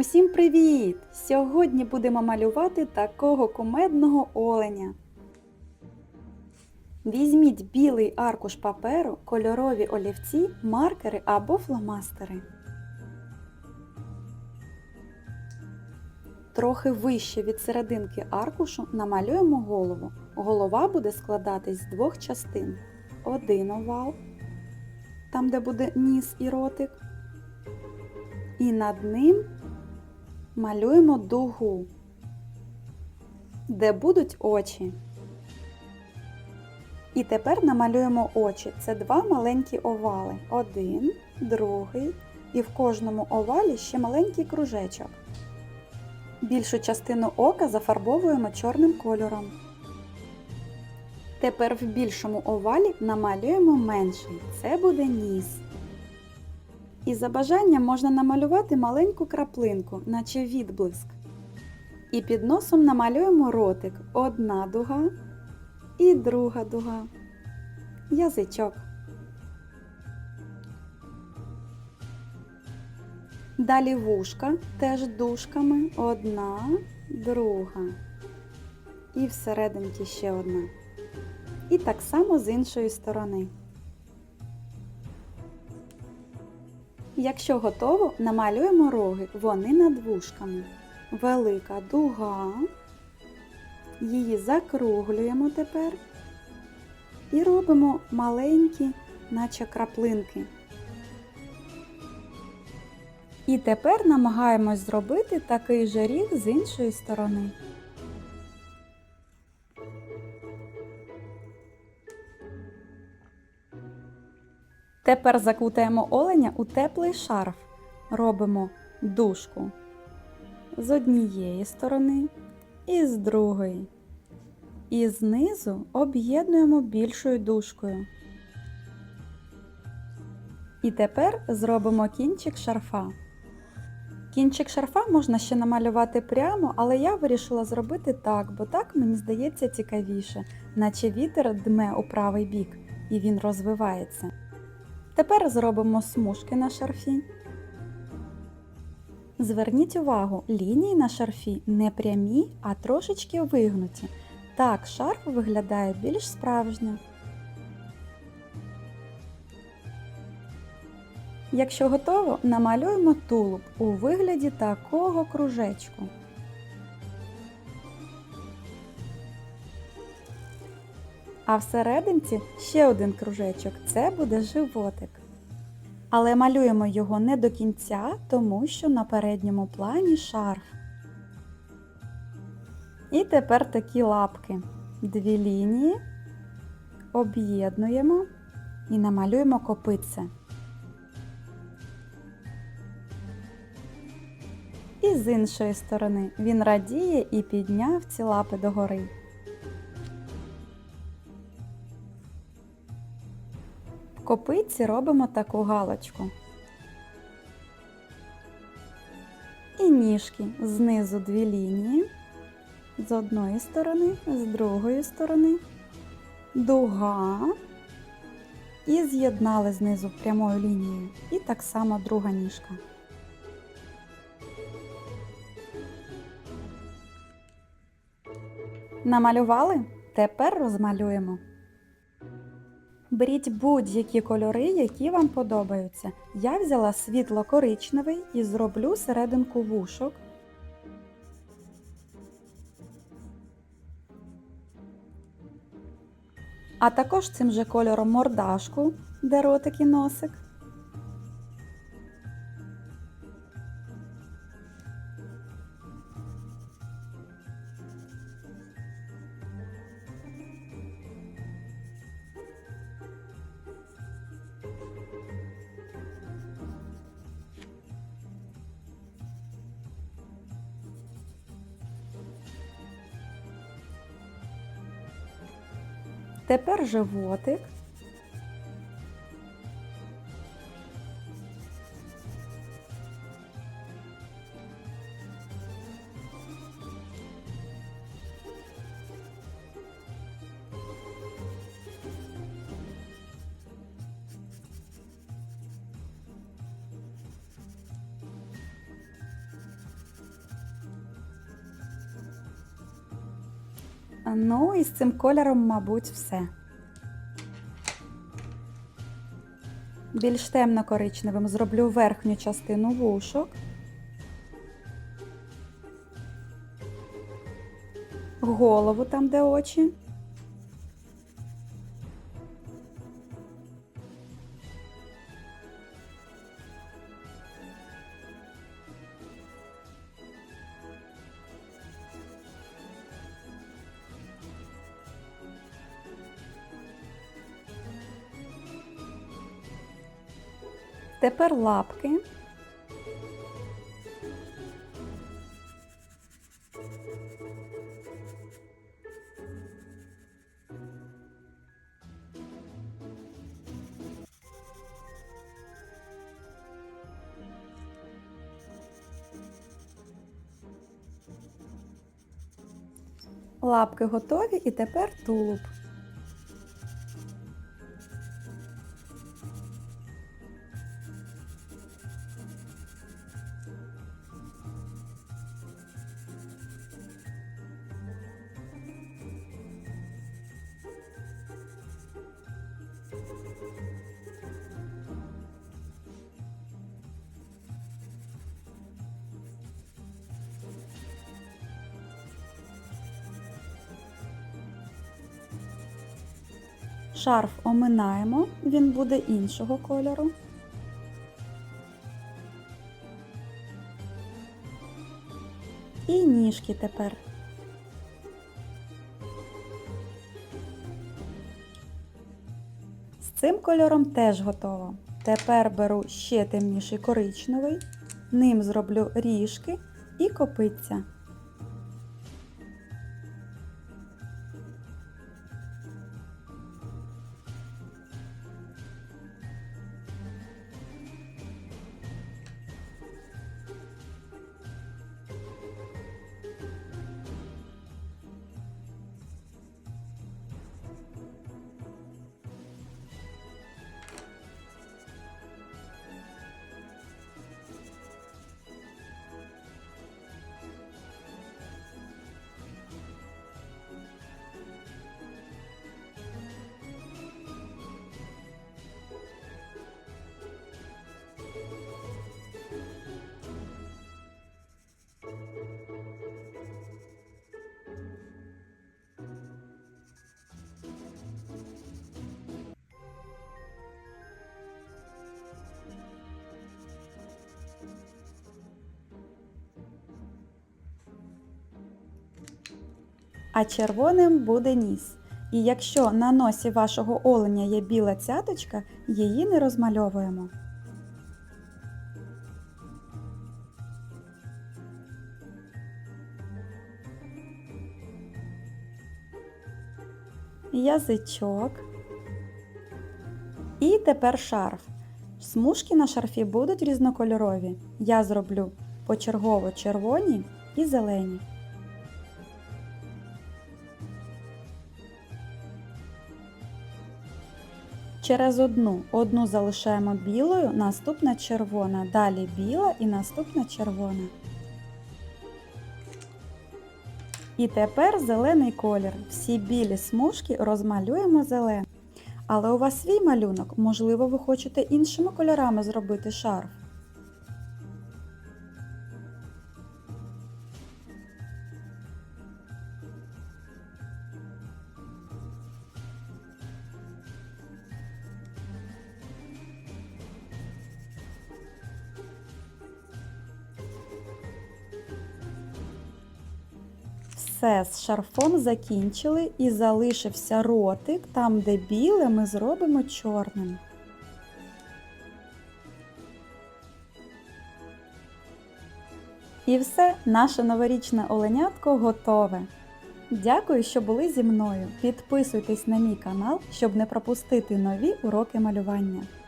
Усім привіт! Сьогодні будемо малювати такого кумедного оленя. Візьміть білий аркуш паперу, кольорові олівці, маркери або фломастери. Трохи вище від серединки аркушу намалюємо голову. Голова буде складатись з двох частин. Один овал, там де буде ніс і ротик. І над ним малюємо дугу, де будуть очі. І тепер намалюємо очі. Це два маленькі овали. Один, другий. І в кожному овалі ще маленький кружечок. Більшу частину ока зафарбовуємо чорним кольором. Тепер в більшому овалі намалюємо менший. Це буде ніс. І за бажанням можна намалювати маленьку краплинку, наче відблиск. І під носом намалюємо ротик. Одна дуга і друга дуга. Язичок. Далі вушка теж дужками. Одна, друга. І всерединці ще одна. І так само з іншої сторони. Якщо готово, намалюємо роги, вони над вушками. Велика дуга. Її закруглюємо тепер і робимо маленькі, наче краплинки. І тепер намагаємось зробити такий же ріг з іншої сторони. Тепер закутаємо оленя у теплий шарф. Робимо дужку з однієї сторони і з другої. І знизу об'єднуємо більшою дужкою. І тепер зробимо кінчик шарфа. Кінчик шарфа можна ще намалювати прямо, але я вирішила зробити так, бо так мені здається цікавіше, наче вітер дме у правий бік і він розвивається. Тепер зробимо смужки на шарфі. Зверніть увагу, лінії на шарфі не прямі, а трошечки вигнуті. Так шарф виглядає більш справжньо. Якщо готово, намалюємо тулуб у вигляді такого кружечку. А всерединці ще один кружечок це буде животик. Але малюємо його не до кінця, тому що на передньому плані шарф. І тепер такі лапки. Дві лінії об'єднуємо і намалюємо копитце. І з іншої сторони він радіє і підняв ці лапи догори. В копитці робимо таку галочку. І ніжки знизу дві лінії, з одної сторони, з другої сторони, дуга. І з'єднали знизу прямою лінією. І так само друга ніжка. Намалювали? Тепер розмалюємо. Беріть будь-які кольори, які вам подобаються. Я взяла світло-коричневий і зроблю серединку вушок. А також цим же кольором мордашку, де ротик і носик. Тепер животик. Ну і з цим кольором, мабуть, все. Більш темно-коричневим зроблю верхню частину вушок. Голову там, де очі. Тепер лапки. Лапки готові і тепер тулуб. Шарф оминаємо, він буде іншого кольору. І ніжки тепер. З цим кольором теж готово. Тепер беру ще темніший коричневий, ним зроблю ріжки і копиця. А червоним буде ніс. І якщо на носі вашого оленя є біла цяточка, її не розмальовуємо. Язичок. І тепер шарф. Смужки на шарфі будуть різнокольорові. Я зроблю почергово червоні і зелені. Через одну. Одну залишаємо білою, наступна червона, далі біла і наступна червона. І тепер зелений колір. Всі білі смужки розмалюємо зеленим. Але у вас свій малюнок, можливо, ви хочете іншими кольорами зробити шарф. Все з шарфом закінчили і залишився ротик. Там, де біле, ми зробимо чорним. І все, наше новорічне оленятко готове. Дякую, що були зі мною. Підписуйтесь на мій канал, щоб не пропустити нові уроки малювання.